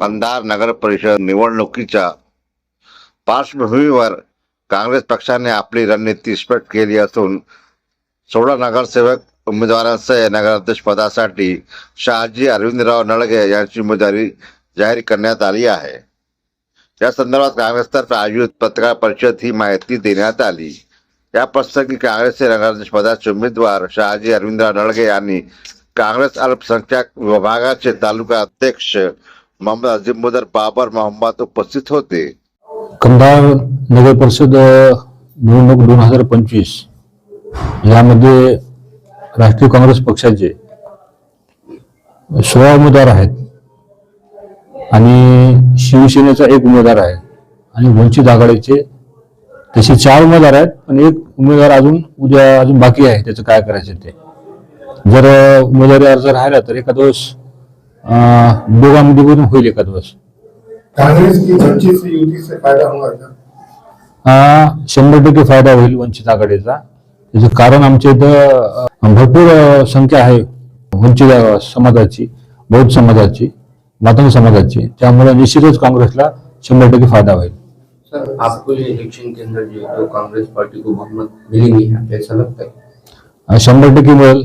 कंधार नगर परिषद निवडणुकीच्या पार्श्वभूमीवर काँग्रेस पक्षाने आपली रणनीती स्पष्ट केली असून सोळा नगरसेवक उमेदवारांसह नगराध्यक्ष पदासाठी शहाजी अरविंदराव नळगे यांची उमेदवारी जाहीर करण्यात आली आहे. या संदर्भात काँग्रेसतर्फे आयोजित पत्रकार परिषद ही माहिती देण्यात आली. याप्रसंगी काँग्रेसचे नगराध्यक्ष पदाचे उमेदवार शहाजी अरविंदराव नळगे यांनी काँग्रेस अल्पसंख्याक विभागाचे तालुका अध्यक्ष मोहम्मद अजिमुदर बाबर मोहम्मद उपस्थित होते. कंधार नगर परिषद निवडणूक दोन हजार पंचवीस. यामध्ये राष्ट्रीय काँग्रेस पक्षाचे सोळा उमेदवार आहेत आणि शिवसेनेचा एक उमेदवार आहे आणि वंचित आघाडीचे तसे चार उमेदवार आहेत पण एक उमेदवार अजून उद्या अजून बाकी आहे त्याचं काय करायचं ते. जर उमेदवारी अर्ज राहिला तर एका दिवस दोघांमध्ये पण होईल एका दिवस. हा शंभर टक्के फायदा होईल वंचित आघाडीचा. त्याचं कारण आमच्या इथं भरपूर संख्या आहे वंचित समाजाची बौद्ध समाजाची मातंग समाजाची. त्यामुळे निश्चितच काँग्रेसला शंभर टक्के फायदा होईल. सर आपको ये इलेक्शन के अंदर जो तो कांग्रेस पार्टी को बहुमत मिलेगी ऐसा लगता है? शंभर टक्के मिळेल.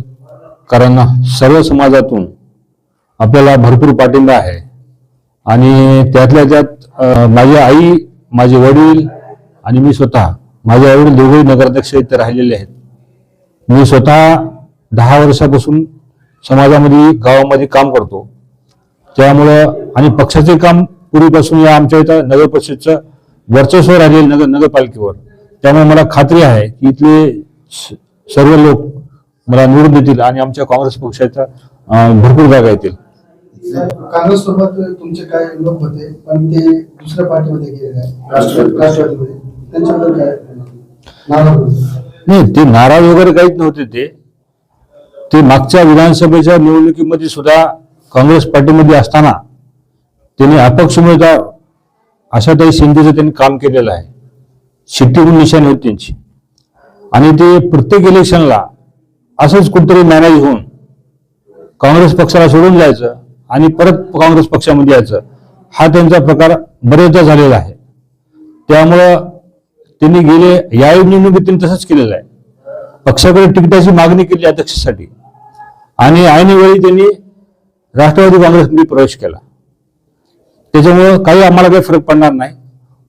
कारण सर्व समाजातून आपल्याला भरपूर पाठिंबा आहे. आणि त्यातल्या त्यात माझी आई माझे वडील आणि मी स्वतः माझे आई वडील दोघेही नगराध्यक्ष इथे राहिलेले आहेत. मी स्वतः दहा वर्षापासून समाजामध्ये गावामध्ये काम करतो. त्यामुळं आणि पक्षाचे काम पूर्वीपासून या आमच्या इथं नगर परिषदचं वर्चस्व राहिलेलं नगर नगरपालिकेवर. त्यामुळे मला खात्री आहे की इथले सर्व लोक मला निवडून देतील आणि आमच्या काँग्रेस पक्षाच्या भरपूर जागा येतील. काँग्रेस सोबत तुमचे काय लोक होते पण ते दुसऱ्या पार्टीमध्ये. राष्ट्रवादीमध्ये. त्यांच्याबद्दल काय नाव नाही ते नाराज वगैरे काहीच नव्हते ते. ते मागच्या विधानसभेच्या निवडणुकीमध्ये सुद्धा काँग्रेस पार्टीमध्ये असताना त्यांनी अपक्ष उमेदवार आशाताई शिंदेचं त्यांनी काम केलेलं आहे. शिट्टी निशाणी होती त्यांची. आणि ते प्रत्येक इलेक्शनला असंच कुठतरी मॅनेज होऊन काँग्रेस पक्षाला सोडून जायचं आणि परत काँग्रेस पक्षामध्ये यायचं. हा त्यांचा प्रकार बरेचदा झालेला आहे. त्यामुळं त्यांनी गेले या निवडणुकीत त्यांनी तसंच केलेलं आहे. पक्षाकडे तिकिटाची मागणी केली अध्यक्षासाठी. आणि ऐनवेळी त्यांनी राष्ट्रवादी काँग्रेसमध्ये प्रवेश केला. त्याच्यामुळं काही आम्हाला काही फरक पडणार नाही.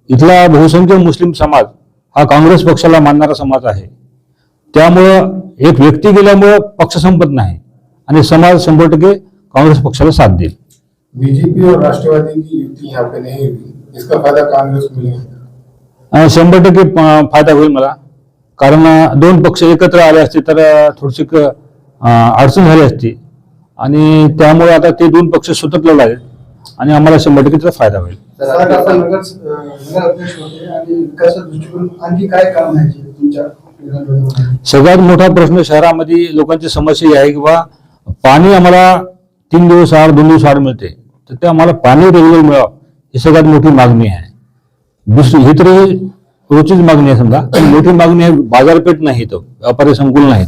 इथला बहुसंख्य मुस्लिम समाज हा काँग्रेस पक्षाला मानणारा समाज आहे. त्यामुळं एक व्यक्ती गेल्यामुळं पक्ष संपत नाही आणि समाज शंभर टक्के काँग्रेस पक्षाला साथ देईल. बीजेपी और राष्ट्रवादी की युति यहाँ पे नहीं हुई। इसका फायदा कांग्रेस को मिलेगा। अं, शंभर टक्के फायदा होईल मला. कारण दोन पक्ष एकत्र आले असते तर थोडीशी अडचण झाली असती. आणि त्यामुळे आता ते दोन पक्ष स्वतंत्र लागले आणि आम्हाला शंभर टक्के त्याचा फायदा होईल? सगळ्यात मोठा प्रश्न शहरामध्ये लोकांची समस्या ही आहे की बा पाणी आम्हाला तीन दिवस आड दोन दिवस आड मिळते. तर ते आम्हाला पाणी रेग्युलर मिळावं ही सगळ्यात मोठी मागणी आहे. दुसरी ही तरी रोजचीच मागणी आहे समजा. मोठी मागणी आहे बाजारपेठ नाही इथं व्यापारी संकुल नाहीत.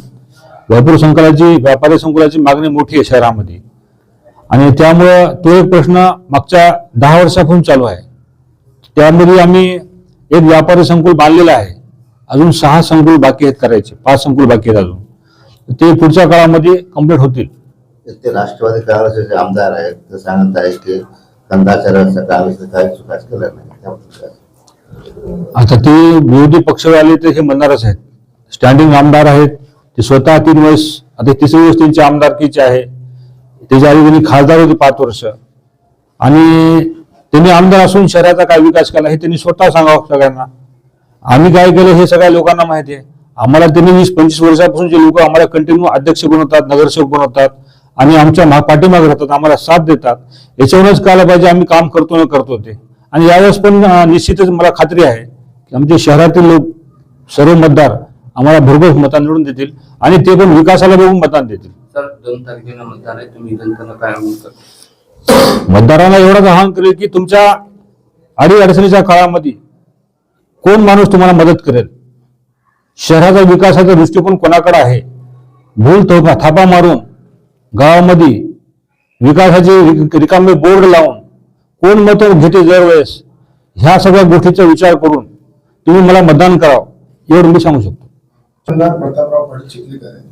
व्यापारी संकुलाची व्यापारी संकुलाची मागणी मोठी आहे शहरामध्ये. आणि त्यामुळं तो एक प्रश्न मागच्या दहा वर्षापासून चालू आहे. त्यामध्ये आम्ही एक व्यापारी संकुल बांधलेलं आहे. अजून सहा संकुल बाकी आहेत करायचे पाच संकुल बाकी आहेत अजून. ते पुढच्या काळामध्ये कंप्लीट होतील. ते राष्ट्रवादी काँग्रेसचे आमदार आहेत ते सांगत आहेत की रस्त्या काँग्रेसने काही चुकाच केल्या नाही? आता ते विरोधी पक्षवाले ते हे म्हणणारच आहेत. स्टँडिंग आमदार आहेत. ते स्वतः तीन वेळेस आता तिसरी वेळेस त्यांची आमदारकीची आहे. त्याच्या आधी त्यांनी खासदार होते पाच वर्ष. आणि त्यांनी आमदार असून शहराचा काय विकास केला हे त्यांनी स्वतः सांगावं सगळ्यांना. आम्ही काय केलं हे सगळ्या लोकांना माहिती आहे. आम्हाला त्यांनी वीस पंचवीस वर्षापासून जे लोक आम्हाला कंटिन्यू अध्यक्ष बनवतात नगरसेवक बनवतात आणि आमच्या मा- पाठीमाग राहतात आम्हाला साथ देतात. याच्यावरूनच कळायला पाहिजे आम्ही काम करतो न करतो ते. आणि यावेळेस पण निश्चितच मला खात्री आहे की आमचे शहरातील लोक सर्व मतदार आम्हाला भरघोस मतांना निवडून देतील आणि ते पण विकासाला बघून मतदान देतील. सर दोन तारखेला मतदान आहे तुम्ही जनतेला काय आव्हान करता मतदारांना एवढंच आवाहन करेल की तुमच्या अडीअडचणीच्या काळामध्ये कोण माणूस तुम्हाला मदत करेल? शहराचा विकासाचा दृष्टिकोन कोणाकडे आहे? भूल तोफा थापा मारून गावामध्ये विकासाचे रिक- रिकामे बोर्ड लावून कोण मत घेते दरवेळेस? ह्या सगळ्या गोष्टीचा विचार करून तुम्ही मला मतदान करावं एवढं मी सांगू शकतो. प्रतापराव पाटिल चिखलीकर है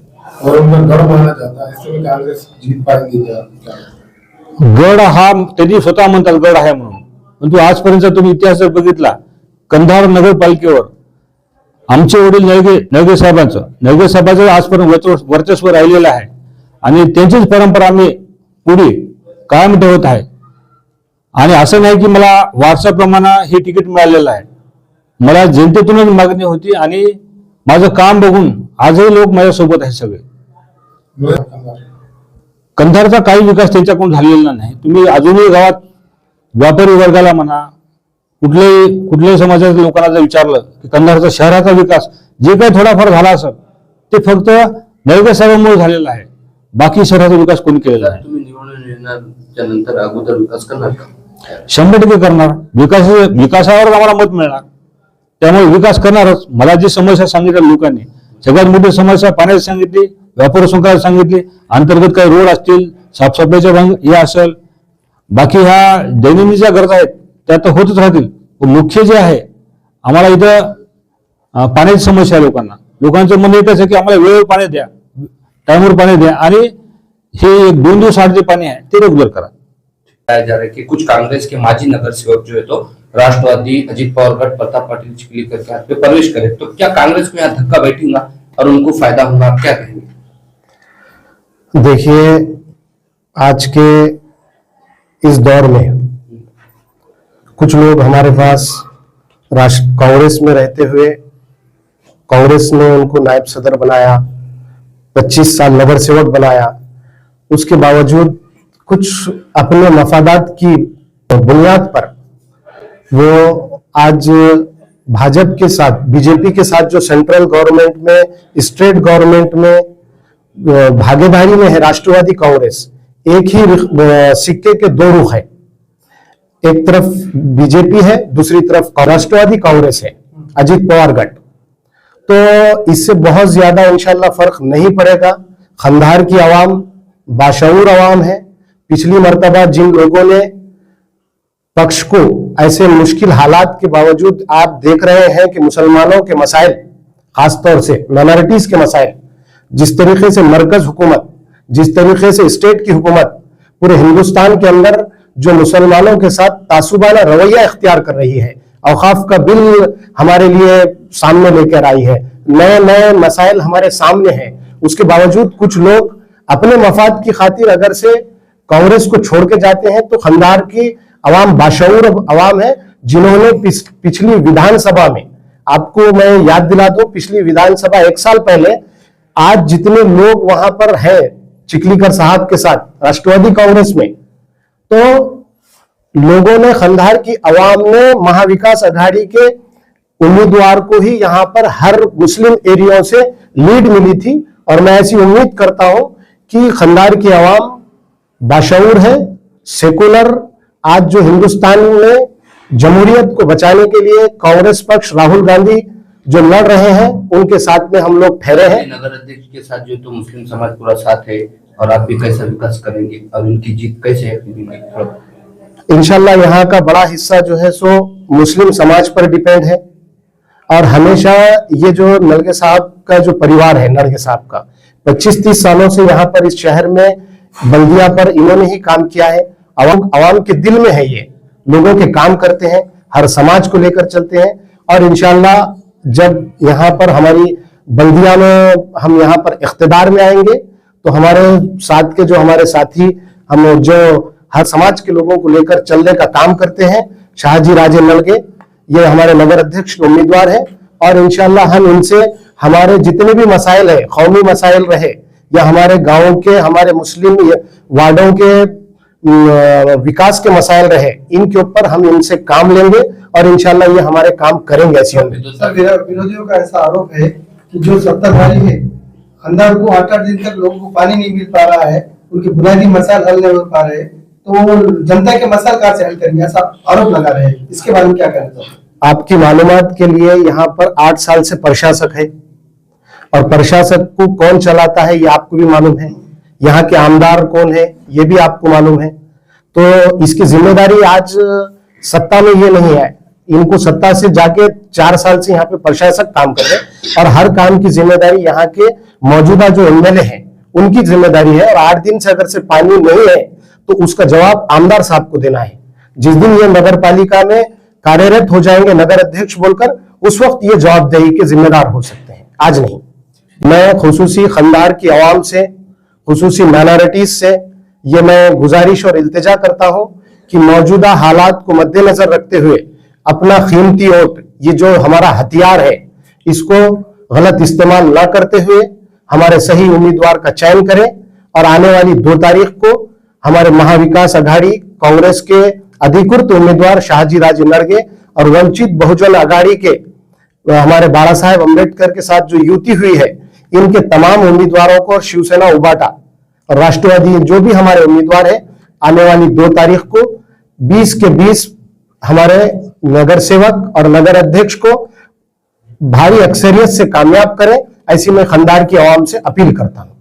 और उनका गढ़ माना जाता है इसमें कांग्रेस जीत पाएगी क्या गड हा त्यांनी स्वतः म्हणतात गड आहे म्हणून. परंतु आजपर्यंत तुम्ही इतिहास जर बघितला कंधार नगरपालिकेवर आमचे वडील नळगे नळगे साहेबांचं नळगे साहेबांचं आजपर्यंत वर्चस्व- वर्चस्व राहिलेलं आहे. आणि त्यांचीच परंपरा आम्ही पुढे कायम ठेवत आहे. आणि असं नाही की मला वारसाप्रमाणे हे तिकीट मिळालेलं आहे. मला जनतेतूनच मागणी होती आणि माझं काम बघून आजही लोक माझ्यासोबत आहेत सगळे. कंधारचा काही विकास त्यांच्याकडून झालेला नाही. तुम्ही अजूनही गावात व्यापारी वर्गाला म्हणा कुठल्याही कुठल्याही समाजाच्या लोकांना जर विचारलं की कंधारचा शहराचा विकास जे काही थोडाफार झाला असेल ते फक्त नळगे साहेबांमुळे झालेला आहे. बाकी शहराचा विकास कोणी केलेला जर नाही. तुम्ही निवडून येण्याच्या नंतर अगोदर विकास करणार का? शंभर टक्के करणार. विकास विकासावर आम्हाला मत मिळणार. त्यामुळे विकास करणारच. मला जी समस्या सांगितल्या लोकांनी सगळ्यात मोठी समस्या पाण्याची सांगितली व्यापार संकाची सांगितली अंतर्गत काही रोड असतील साफसफाईच्या भाग हे असेल. बाकी ह्या दैनंदिनच्या गरजा आहेत त्या तर होतच राहतील. मुख्य जे आहे आम्हाला इथं पाण्याची समस्या आहे लोकांना. लोकांचं म्हणणं येत असं की आम्हाला वेळेवर पाणी द्या टाईमवर पाणी द्या आणि हे एक दोन दिवस आठ जे पाणी आहे ते रेग्युलर करा. जा रहा है कि कुछ कांग्रेस के माजी नगर सेवक जो है तो राष्ट्रवादी, अजीत पवार गढ़ प्रताप पाटिल चिखलीकर के हाथ पे प्रवेश करे। तो क्या कांग्रेस को यहाँ धक्का बैठेगा और उनको फ़ायदा होगा? आप क्या कहेंगे? देखिए, आज के इस दौर में कुछ लोग हमारे पास राष्ट्र, कांग्रेस में रहते हुए, कांग्रेस ने उनको नायब सदर बनाया 25 साल नगर सेवक बनाया, उसके बावजूद कुछ अपने मफादात की बुनियाद पर वो आज भाजपा के साथ, बीजेपी के साथ जो सेंट्रल गवर्नमेंट में स्टेट गवर्नमेंट में भागीदारी में है राष्ट्रवादी कांग्रेस, एक ही सिक्के के दो रुख है। एक तरफ़ बीजेपी है, दूसरी तरफ़ राष्ट्रवादी कांग्रेस है, अजीत पवार गढ़ तो इससे बहुत ज़्यादा इंशाल्लाह फ़र्क नहीं पड़ेगा। खंधार की आवाम, बाशऊर आवाम है। पिछली मरतबा जिन लोगों ने पक्ष को ऐसे मुश्किल हालात के बावजूद आप देख रहे हैं कि मुसलमानों के मसाइल, खासतौर से माइनॉरिटीज के मसाइल, जिस तरीके से मरकज हुकूमत, जिस तरीके से स्टेट की हुकूमत, पूरे हिंदुस्तान के अंदर जो मुसलमानों के साथ तासुबाना रवैया इख्तियार कर रही है औकाफ का बिल हमारे लिए सामने लेकर आई है नए नए मसाइल हमारे सामने हैं। उसके बावजूद कुछ लोग अपने मफाद की खातिर अगर से कांग्रेस को छोड़ के जाते हैं तो खंडार की अवाम बाशऊर अवाम है, जिन्होंने पिछ- पिछली विधानसभा में, आपको मैं याद दिला दूँ, पिछली विधानसभा एक साल पहले, आज जितने लोग वहाँ पर हैं, चिखलीकर साहब के साथ, राष्ट्रवादी कांग्रेस में तो लोगों ने खंडार की अवाम ने महाविकास अघाड़ी के उम्मीदवार को ही यहाँ पर हर मुस्लिम एरिया से लीड मिली थी, और मैं ऐसी उम्मीद करता हूँ कि खंडार की अवाम बाशऊर है, सेकुलर आज जो हिंदुस्तान में जमहूरियत को बचाने के लिए कांग्रेस पक्ष राहुल गांधी जो लड़ रहे हैं उनके साथ में हम लोग ठहरे हैं। नगर अध्यक्ष के साथ जो तो मुस्लिम समाज पूरा साथ है और आप भी कैसा विकास करेंगे और इनकी जीत कैसे है इंशाल्लाह यहाँ का बड़ा हिस्सा जो है सो मुस्लिम समाज पर डिपेंड है और हमेशा ये जो नलगे साहब का जो परिवार है नलगे साहब का 25-30 सालों से यहाँ पर इस शहर में बल्दिया पर इन्होंने ही काम किया है। अवाम अवाम के दिल में है ये। लोगों के काम करते हैं, हर समाज को लेकर चलते हैं और इनशाला जब यहाँ पर हमारी बल्दिया में हम यहाँ पर इख्तदार में आएँगे तो हमारे साथ के जो हमारे साथी, हम जो हर समाज के लोगों को लेकर चलने का काम करते हैं, शाहजी राजे नलगे, ये हमारे नगर अध्यक्ष उम्मीदवार हैं और इंशाल्लाह हम इनसे हमारे जितने भी मसाइल है, कौमी मसाइल रहे, या हमारे गाँव के, हमारे मुस्लिम वार्डों के विकास के मसाइल रहे इनके ऊपर हम इनसे काम लेंगे और इंशाल्लाह ये हमारे काम करेंगे ऐसी विरोधियों का ऐसा आरोप है कि जो सत्ताधारी है अंदर को आठ आठ दिन तक लोगों को पानी नहीं मिल पा रहा है उनके बुनियादी मसाइल हल नहीं हो पा रहे तो जनता के मसाइल कहाँ से हल करेंगे? ऐसा आरोप लगा रहे हैं। इसके बारे में क्या कहना चाहते आपकी मालूम के लिए यहाँ पर आठ साल से प्रशासक है। और प्रशासक को कौन चलाता है ये आपको भी मालूम है। यहाँ के आमदार कौन है? ये भी आपको मालूम है। तो इसकी ज़िम्मेदारी आज सत्ता में ये नहीं है। इनको सत्ता से जाके चार साल से यहाँ पे प्रशासक काम कर रहे और हर काम की ज़िम्मेदारी यहाँ के मौजूदा जो एमएलए हैं, उनकी ज़िम्मेदारी है और आठ दिन से अगर से पानी नहीं है तो उसका जवाब आमदार साहब को देना है। जिस दिन ये नगर पालिका में कार्यरत हो जाएँगे, नगर अध्यक्ष बोलकर, उस वक्त ये जवाबदेही के जिम्मेदार हो सकते हैं। आज नहीं। मैं खसूसी खंडार की आवाम से, खसूसी माइनॉरिटीज से ये मैं गुजारिश और इल्तजा करता हूँ कि मौजूदा हालात को मद्देनजर रखते हुए अपना कीमती वोट, ये जो हमारा हथियार है, इसको गलत इस्तेमाल ना करते हुए हमारे सही उम्मीदवार का चयन करें और आने वाली दो तारीख को हमारे महाविकास अघाड़ी कांग्रेस के अधिकृत उम्मीदवार शाहजी राजे नरगे और वंचित बहुजन अघाड़ी के हमारे बाला साहेब अंबेडकर के साथ जो युति हुई है, इनके तमाम उम्मीदवारों को शिवसेना उबाटा। राष्ट्रवादी जो भी हमारे उम्मीदवार है, आने वाली दो तारीख को 20 के 20 हमारे नगर सेवक और नगर अध्यक्ष को भारी अक्सरियत से कामयाब करें, ऐसी मैं खंडार की आवाम से अपील करता हूँ।